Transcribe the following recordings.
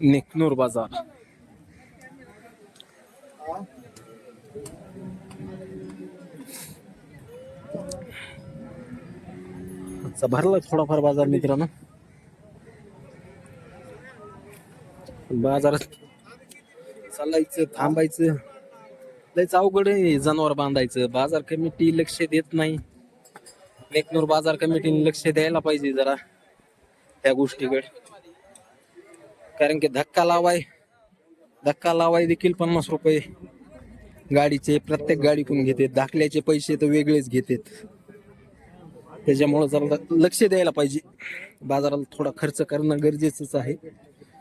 नेकनूर बाजार. आजचा भरला थोडाफार बाजार मित्रांनो. बाजारात चालायचं थांबायचं. लयच अवघड आहे जनावर बांधायचं. बाजार कमिटी लक्ष देत नाही. मेकनूर बाजार कमिटीने लक्ष द्यायला पाहिजे जरा त्या गोष्टीकडे. कारण की धक्का लावाय धक्का लावाय देखील पन्नास रुपये गाडीचे प्रत्येक गाडीतून घेते दाखल्याचे पैसे तर वेगळेच घेतात. त्याच्यामुळं जरा लक्ष द्यायला पाहिजे. बाजाराला थोडा खर्च करणं गरजेचंच आहे.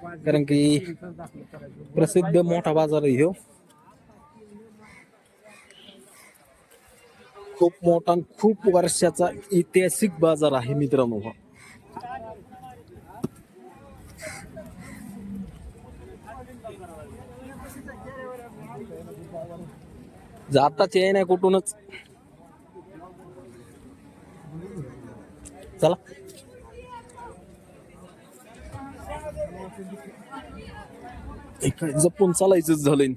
कारण की प्रसिद्ध मोठा बाजार आहे हो खूप मोठा आणि खूप वर्षाचा ऐतिहासिक बाजार आहे मित्रांनो हा. जाताच ये नाही कुठूनच? चला. इकडे जपून चालायचंच झालंय.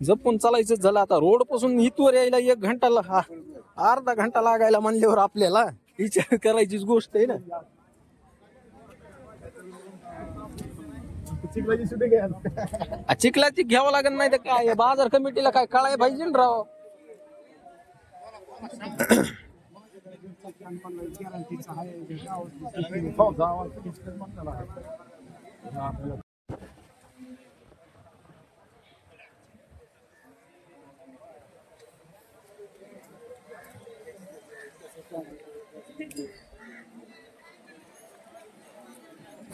जपून चालायचंच झालं आता. रोडपासून इथवर यायला एक घंटा ला- हा, अर्धा घंटा लागायला म्हणल्यावर आपल्याला विचार करायचीच गोष्ट आहे ना. चिखलाची घ्यावं लागत नाही तर काय? बाजार कमिटीला काय कळाय पाहिजे ना राव?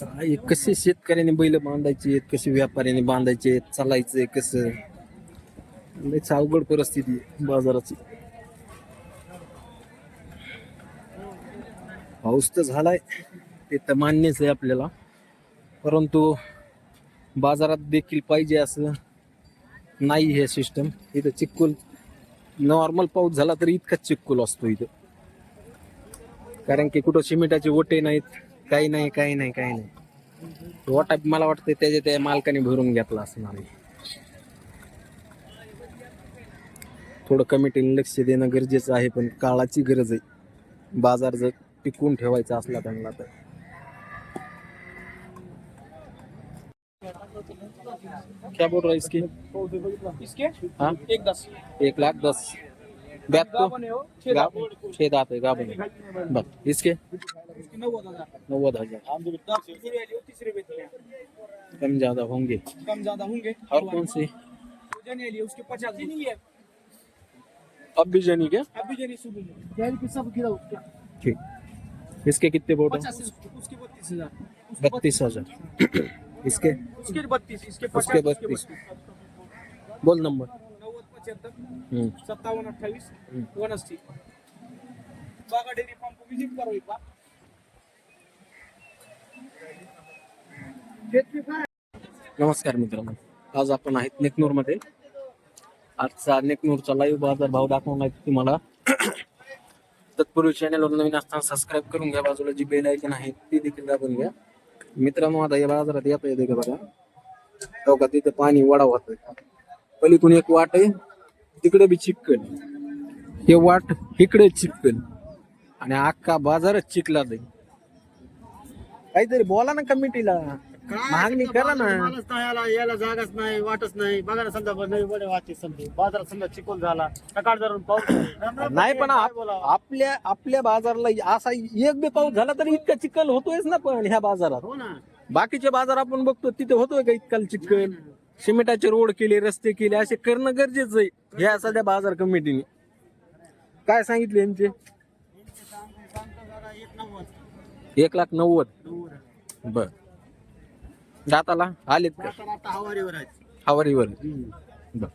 काय कसे शेतकऱ्याने बैल बांधायचे कसे व्यापाऱ्याने बांधायचे चालायचे कसं? लयच अवघड परिस्थिती बाजाराची. पाऊस तर झालाय ते तर मान्यच आहे आपल्याला. परंतु बाजारात देखील पाहिजे असं नाही हे सिस्टम इथं चिक्कुल नॉर्मल पाऊस झाला तरी इतकाच चिक्कुल असतो इथं. कारण की कुठं सिमेंटाचे ओटे नाहीत काही नाही काही नाही काही नाही. ओटा मला वाटतं त्याच्या त्या मालकाने भरून घेतला असणार आहे. थोडं कमिटीने लक्ष देणं गरजेचं आहे पण काळाची गरज आहे. बाजार जर टिकून ठेवायचा असला त्यांना तर. क्या बोल रहा है इसकी? इसके? हाँ? एक दस. एक लाख दस. बैत को है वो छह दांत। है गाबन है बस इसके? इसके नव्वद हजार हो, हैं कम ज्यादा होंगे। कम ज्यादा होंगे? और कौन सी? है, उसके पचास नहीं है अब भी जनी क्या? सुबह में। जैन की सब गिरा उसके। ठीक। इसके कितने बोट पचास उसके बत्तीस हजार। बत्तीस हजार। इसके? उसके बत्तीस इसके उसके। बत्तीस। बोल नंबर। सत्तावन्न अठ्ठावीस बागा को विजिट करो बार नमस्कार मित्रांनो. आज आपण आहेत नेकनूरमध्ये आजचा नेकनूरचा लाईव्ह बाजार भाव दाखवणार आहे तुम्हाला. तत्पूर्वी चॅनलवर नवीन असताना सबस्क्राईब करून घ्या. बाजूला जी बेल ऐकन आहे ती देखील दाबून घ्या. मित्रांनो आता या बाजारात येता येते का बघा. हो का तिथे पाणी वडा होत. पलीकडून एक वाट आहे. तिकडे बी चिक्कल हे वाट इकडे चिक्कल आणि अख्खा बाजारच चिखला जाईल काहीतरी बोला ना कमिटीला. मागणी करा ना. माणूस नाही याला यायला जागाच नाही वाटच नाही. बघा ना समजा नवी बडे वाटते समजे. बाजारात समजा चिकोल झाला सकाळ धरून पाऊस नाही पण आप- आपल्या आपल्या बाजारला असा एक बी पाऊस झाला तरी इतका चिखल होतोयच ना पण ह्या बाजारात. हो ना. बाकीचे बाजार आपण बघतो तिथे होतोय का इतका चिखल? सिमेंटाचे रोड केले रस्ते केले असे करणं गरजेचं आहे. ह्या सध्या बाजार कमिटीने. काय सांगितले यांचे? एक लाख नव्वद. बर. दाताला आलेत का? हवारीवर. बर.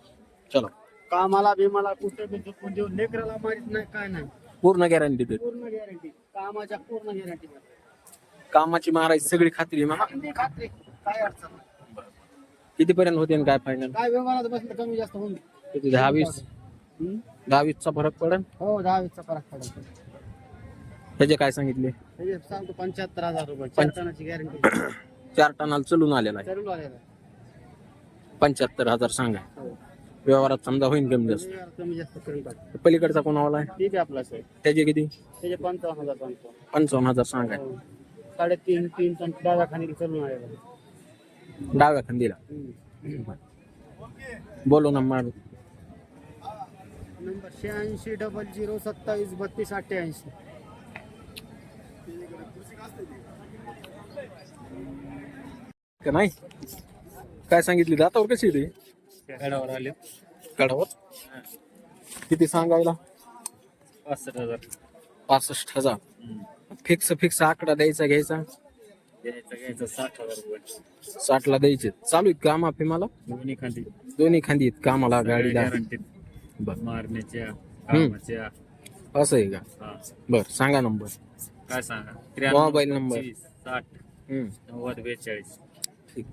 चलो. कामाला भीमाला कुठे बी झोपून देऊ लेकराला मारित नाही काय नाही. पूर्ण गॅरंटी देत. पूर्ण गॅरंटी कामाच्या पूर्ण गॅरंटी कामाची मारायची सगळी खात्री खात्री. काय अडचण नाही. किती पर्यंत होते काय फायनल काय व्यवहारात बसलं कमी जास्त होऊन किती दहा वीस हम्म? दहा वीसचा फरक पडेल? हो दहा वीसचा फरक पडेल. त्याचे काय सांगितले? हे सांगतो पंच्याहत्तर हजार रुपये. चार टनाची गॅरंटी चार टनाला चलून आलेला आहे. चालू आलेला पंच्याहत्तर हजार सांगा. हो. व्यवहारात समजा होईल कमी जास्त. हे कमी जास्त करून टाक. पलीकडचा कोणावाला आहे? ठीक आहे आपला सर त्याचे किती? त्याचे पंचावन्न हजार सांगतो. पंचावन्न हजार सांगा. हो. साडेतीन तीन टन खाली चालून आलेला डाव्या खंदीला. बोलो नंबर नंबर शहाऐंशी डबल झिरो सत्तावीस बत्तीस अठ्ठ्याऐंशी. का नाही? काय सांगितली? दातावर कशी रे गडावर आले. कडावर किती सांगायला? पासष्ट हजार. पासष्ट हजार. फिक्स फिक्स आकडा द्यायचं घ्यायचं? साठ हजार रुपये साठ ला द्यायचे. चालू आहेत काम आपली मला? दोन्ही खाली दोन्ही खांदी आहेत. कामाला गाडीला बर. मारण्याच्या. कामाच्या. असं आहे का? हा. बर सांगा नंबर. काय सांगा? Mobile number. पंचवीस, साठ हम्म. नव्वद बेचाळीस. ठीक.